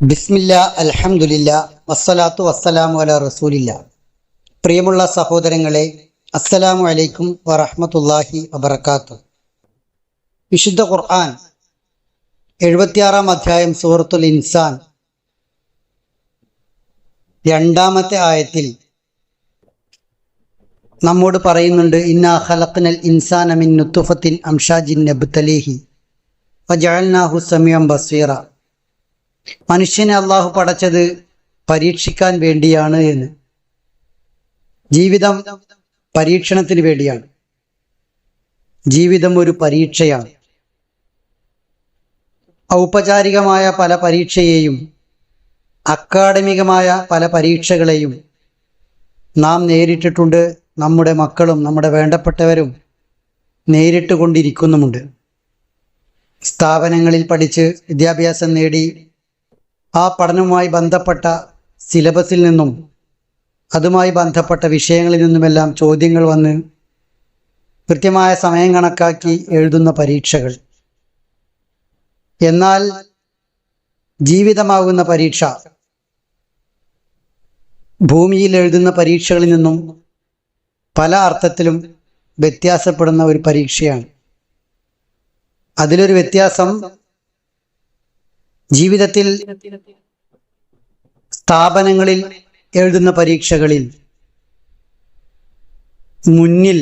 ബിസ്മില്ല അലഹമുല്ല വസ്സലാത്തു വസ്സലാമു അല റസൂലില്ല. പ്രിയമുള്ള സഹോദരങ്ങളെ അസ്സലാമു അലൈക്കും വറഹമത്തല്ലാഹി വബർക്കാത്തു വിശുദ്ധ ഖുർആൻ എഴുപത്തിയാറാം അധ്യായം സൂറത്തുൽ ഇൻസാൻ രണ്ടാമത്തെ ആയത്തിൽ നമ്മോട് പറയുന്നുണ്ട് ഇന്നാ ഖലഖ്നൽ ഇൻസാന മിൻ നുത്തുഫത്തിൻ അംഷാജിൻ നബ്തലീഹി വജഅൽനാഹു സമീഅൻ ബസീറ. മനുഷ്യനെ അള്ളാഹു പടച്ചത് പരീക്ഷിക്കാൻ വേണ്ടിയാണ് എന്ന്. ജീവിതം പരീക്ഷണത്തിന് വേണ്ടിയാണ്. ജീവിതം ഒരു പരീക്ഷയാണ്. ഔപചാരികമായ പല പരീക്ഷയെയും അക്കാഡമികമായ പല പരീക്ഷകളെയും നാം നേരിട്ടിട്ടുണ്ട്. നമ്മുടെ മക്കളും നമ്മുടെ വേണ്ടപ്പെട്ടവരും നേരിട്ട് കൊണ്ടിരിക്കുന്നുമുണ്ട് സ്ഥാപനങ്ങളിൽ പഠിച്ച് വിദ്യാഭ്യാസം നേടി ആ പഠനവുമായി ബന്ധപ്പെട്ട സിലബസിൽ നിന്നും അതുമായി ബന്ധപ്പെട്ട വിഷയങ്ങളിൽ നിന്നുമെല്ലാം ചോദ്യങ്ങൾ വന്ന് കൃത്യമായ സമയം കണക്കാക്കി എഴുതുന്ന പരീക്ഷകൾ. എന്നാൽ ജീവിതമാകുന്ന പരീക്ഷ ഭൂമിയിൽ എഴുതുന്ന പരീക്ഷകളിൽ നിന്നും പല അർത്ഥത്തിലും വ്യത്യാസപ്പെടുന്ന ഒരു പരീക്ഷയാണ്. അതിലൊരു വ്യത്യാസം ജീവിതത്തിൽ സ്ഥാപനങ്ങളിൽ എഴുതുന്ന പരീക്ഷകളിൽ മുന്നിൽ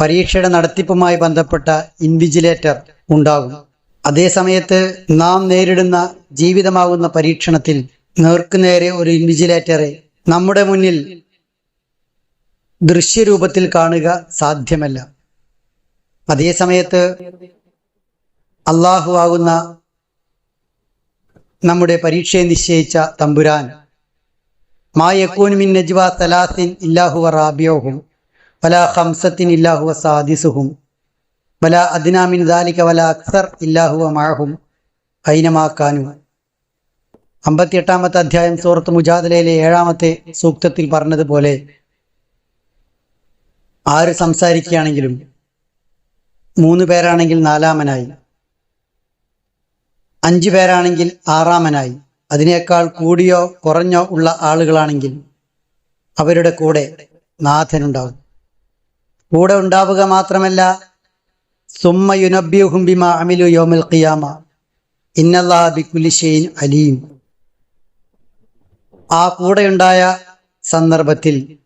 പരീക്ഷയുടെ നടത്തിപ്പുമായി ബന്ധപ്പെട്ട ഇൻവിജിലേറ്റർ ഉണ്ടാകും. അതേസമയത്ത് നാം നേരിടുന്ന ജീവിതമാകുന്ന പരീക്ഷണത്തിൽ നേർക്കുനേരെ ഒരു ഇൻവിജിലേറ്ററെ നമ്മുടെ മുന്നിൽ ദൃശ്യരൂപത്തിൽ കാണുക സാധ്യമല്ല. അതേസമയത്ത് അള്ളാഹു ആകുന്ന നമ്മുടെ പരീക്ഷയെ നിശ്ചയിച്ച തമ്പുരാൻ. മാ യക്കൂൻ മിൻ നജ്വ തലാസിൻ ഇല്ലാഹു റാബിയോഹും വല ഹംസത്തിൻ ഇല്ലാഹു സാദിസുഹും വല അദ്നാമിൻ ദാലിക വല അക്സർ ഇല്ലാഹു മാഹും ഐനമാക്കാനു അമ്പത്തിയെട്ടാമത്തെ അധ്യായം സൂറത്ത് മുജാദലയിലെ ഏഴാമത്തെ സൂക്തത്തിൽ പറഞ്ഞതുപോലെ ആര് സംസാരിക്കുകയാണെങ്കിലും മൂന്ന് പേരാണെങ്കിൽ നാലാമനായി. അഞ്ചു പേരാണെങ്കിൽ ആറാമനായി. അതിനേക്കാൾ കൂടിയോ കുറഞ്ഞോ ഉള്ള ആളുകളാണെങ്കിൽ അവരുടെ കൂടെ നാഥനുണ്ടാവും കൂടെ ഉണ്ടാവുക മാത്രമല്ല സുമ്മ യുനബ്യുഹും അമിലു ഖിയാമ. അലീം. ആ കൂടെയുണ്ടായ സന്ദർഭത്തിൽ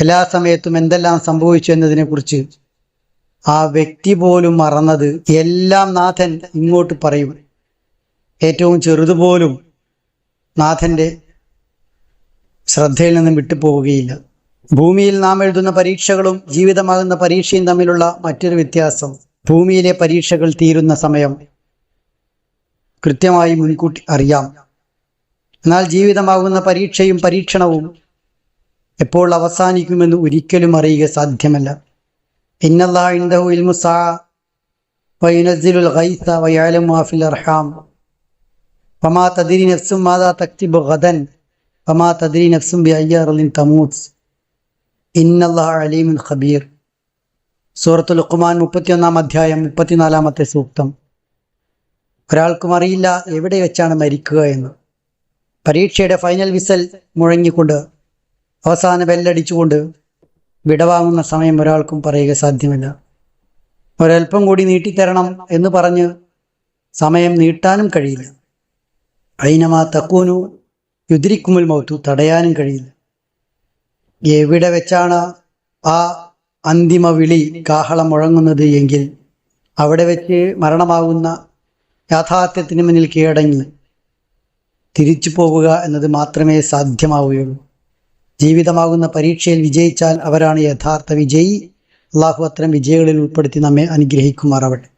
എല്ലാ സമയത്തും എന്തെല്ലാം സംഭവിച്ചു എന്നതിനെക്കുറിച്ച് ആ വ്യക്തി പോലും മറന്നത് എല്ലാം നാഥൻ ഇങ്ങോട്ട് പറയും. ഏറ്റവും ചെറുതുപോലും നാഥന്റെ ശ്രദ്ധയിൽ നിന്നും വിട്ടുപോവുകയില്ല. ഭൂമിയിൽ നാം എഴുതുന്ന പരീക്ഷകളും ജീവിതമാകുന്ന പരീക്ഷയും തമ്മിലുള്ള മറ്റൊരു വ്യത്യാസം ഭൂമിയിലെ പരീക്ഷകൾ തീരുന്ന സമയം. കൃത്യമായി മുൻകൂട്ടി അറിയാം. എന്നാൽ ജീവിതമാകുന്ന പരീക്ഷയും പരീക്ഷണവും എപ്പോൾ അവസാനിക്കുമെന്ന് ഒരിക്കലും അറിയുക സാധ്യമല്ല. ഇന്നല്ലാ ഇൻദഹു ഇൽമുസാ വൈനസിലുൽ ഖൈസ ഫിൽ അർഹാം. വമാ തദ്രി നഫ്സും മാതാ തക്തിബു ഗദൻ ഫമാ തദ്രി നഫ്സും ബി അർളിൻ തമൂത്ത് ഇന്നല്ലാഹ അലീമുൻ ഖബീർ സൂറത്തുൽ ലുഖ്മാൻ മുപ്പത്തിയൊന്നാം അധ്യായം മുപ്പത്തിനാലാമത്തെ സൂക്തം. ഒരാൾക്കും അറിയില്ല എവിടെ വെച്ചാണ് മരിക്കുക എന്ന്. പരീക്ഷയുടെ ഫൈനൽ വിസൽ മുഴങ്ങിക്കൊണ്ട് അവസാന ബെല്ലടിച്ചുകൊണ്ട് വിടവാങ്ങുന്ന സമയം ഒരാൾക്കും പറയുക സാധ്യമല്ല. ഒരൽപ്പം കൂടി നീട്ടിത്തരണം എന്ന് പറഞ്ഞ് സമയം നീട്ടാനും കഴിയില്ല. അയിനമാ തക്കൂനു യുദ്രിക്കുമുൽ മൗത്തു തടയാനും കഴിയില്ല. എവിടെ വെച്ചാണ് ആ അന്തിമ വിളി കാഹളം മുഴങ്ങുന്നത് എങ്കിൽ അവിടെ വെച്ച് മരണമാകുന്ന യാഥാർത്ഥ്യത്തിന് മുന്നിൽ കീഴടങ്ങി തിരിച്ചു പോവുക എന്നത് മാത്രമേ സാധ്യമാവുകയുള്ളൂ. ജീവിതമാകുന്ന പരീക്ഷയിൽ വിജയിച്ചാൽ അവരാണ് യഥാർത്ഥ വിജയി. അള്ളാഹു അത്തരം വിജയികളിൽ ഉൾപ്പെടുത്തി നമ്മെ അനുഗ്രഹിക്കുമാറാവട്ടെ.